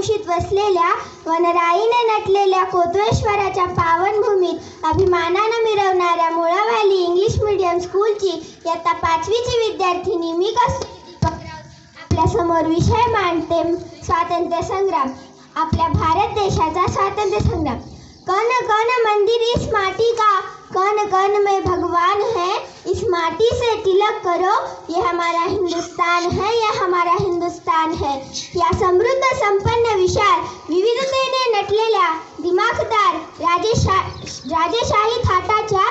कुशीत वसलेल्या वनराईने नटलेल्या कोतवेश्वराच्या पावनभूमीत अभिमानानं मिरवणाऱ्या मुळावाली इंग्लिश मीडियम स्कूलची इयत्ता पाचवीची विद्यार्थिनी मी कस्तुरी दीपक विषय मांडते स्वातंत्र्य संग्राम. आपल्या भारत देशाचा स्वातंत्र्य संग्राम. कण कण मंदिर इस माटी का? कण कण में भगवान माटी से तिलक करो। ये हमारा हिंदुस्तान है यह हमारा हिंदुस्तान है। या समृद्ध संपन्न विशाल विविधतेने नटलेल्या दिमाखदार राजेशा राजेशाही थाटाच्या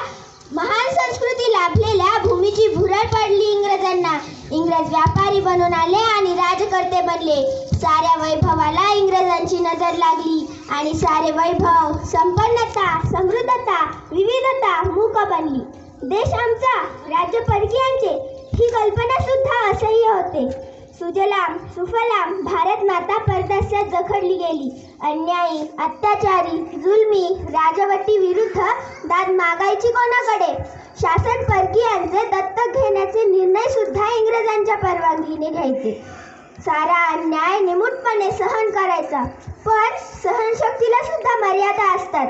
महान संस्कृती लाभलेल्या भूमीची भुरळ पडली इंग्रजांना. इंग्रज व्यापारी बनून आले आणि राजकर्ते बनले. साऱ्या वैभवाला इंग्रजांची नजर लागली आणि सारे वैभव संपन्नता समृद्धता विविधता मूक बनली. देश आमचा राज्य परकीयांचे ही कल्पना सुद्धा असह्य होते. सुजलाम सुफलाम भारत माता परदास्यात जखडली गेली. अन्यायी अत्याचारी जुलमी राजवटी विरुद्ध दाद मागायची कोणाकडे? शासन परकीयांचे दत्तक घेण्याचे निर्णय सुद्धा इंग्रजांच्या परवानगीने घ्यायचे. सारा अन्याय निमूटपणे सहन करायचा. पण सहनशक्तीला सुद्धा मर्यादा असतात.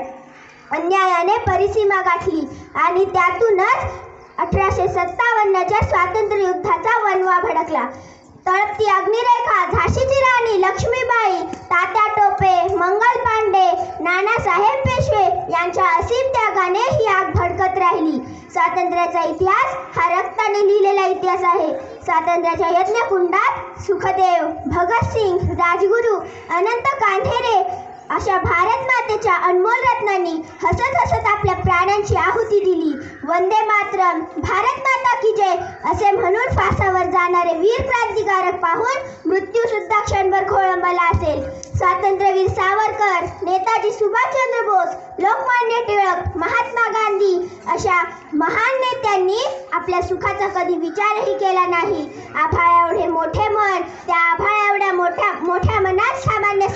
अन्यायाने परिसीमा गाठली आणि त्यातूनच अठराशे सत्तावन्नच्या स्वातंत्र्य युद्धाचा वनवा भडकला. तळपती अग्निरेखा झाशीची राणी लक्ष्मीबाई तात्या टोपे मंगल पांडे नानासाहेब पेशवे यांच्या असीम त्यागाने ही आग भडकत राहिली. स्वातंत्र्याचा इतिहास हा रक्ताने लिहिलेला इतिहास आहे. स्वातंत्र्याच्या यज्ञकुंडात सुखदेव भगतसिंग राजगुरू अनंत कांठेरे अशा भारत मातेच्या अनमोल रत्नांनी हसत हसत आपल्या प्राण्यांची आहुती दिली. वंदे मातरम. भारत माता की जय. असे म्हणून फासावर जाणारे वीर क्रांतिकारक पाहून मृत्यू सुद्धा क्षणभर खोळंबला असेल. स्वातंत्र्यवीर सावरकर नेताजी सुभाषचंद्र बोस लोकमान्य टिळक महात्मा गांधी अशा महान नेत्यांनी आपल्या सुखाचा कधी विचारही केला नाही. आभाळा एवढे मोठे मन त्या आभाळा एवढ्या मोठ्या मोठ्या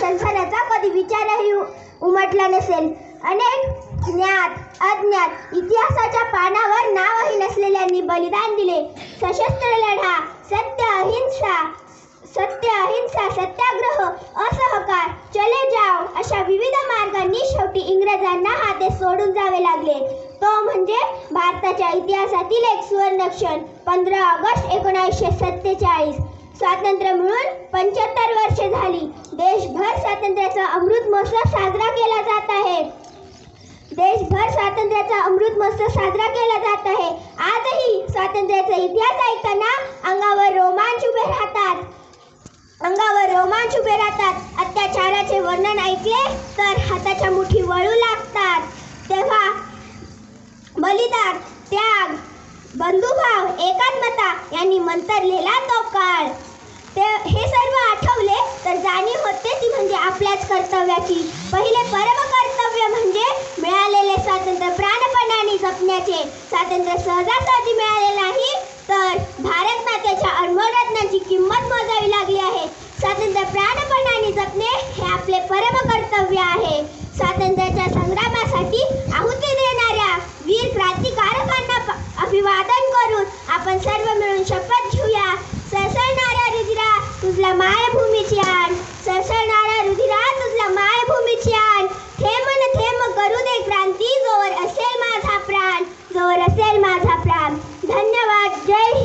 संसाराचा कधी विचारही उमटला नसेल. अनेक ज्ञात अज्ञात इतिहासाच्या पानावर नावही नसलेल्यांनी बलिदान दिले. सशस्त्र लढा सत्य अहिंसा सत्य अहिंसा सत्याग्रह असहकार चले जाव अशा विविध मार्गांनी शेवटी इंग्रजांना हाते सोडून जावे लागले. तो म्हणजे भारताच्या इतिहासातील एक सुवर्णक्षण पंधरा ऑगस्ट एकोणीसशे सत्तेचाळीस. स्वातंत्र्य मिळून पंच्याहत्तर वर्षे झाली. देशभर स्वातंत्र्याचा अमृत महोत्सव साजरा केला जात आहे. देशभर स्वातंत्र्याचा अमृत महोत्सव साजरा केला जात आहे. आजही स्वातंत्र्याचा इतिहास ऐकताना अंगावर रोमांच उभे राहतात. अंगावर रोमांच उभे राहतात. अत्याचाराचे वर्णन ऐकले तर हाताच्या मुठी वळू लागतात. तेव्हा बलिदान त्याग बंधुभाव एकात्मता यांनी मंतरलेला तो काळ. ते हे सर्व आठवले तर जाणीव होते ती म्हणजे आपल्याच कर्तव्याची. पहिले परम कर्तव्य म्हणजे मिळालेले स्वातंत्र्य प्राणपणाने जपण्याचे. स्वातंत्र्य सहजासहजी मिळाले नाही तर भारत मातेच्या अनमोल रत्नांची किंमत मोजावी लागली आहे. स्वातंत्र्य प्राणपणाने जपणे हे आपले परम कर्तव्य आहे. स्वातंत्र्याच्या संग्रामासाठी आहुती मायभूमीची आण. सळसळणारा रुधिरात तुझला मायभूमीची आण. थेंब न थेंब करू दे क्रांती जोवर असेल माझा प्राण. जोवर असेल माझा प्राण. धन्यवाद. जय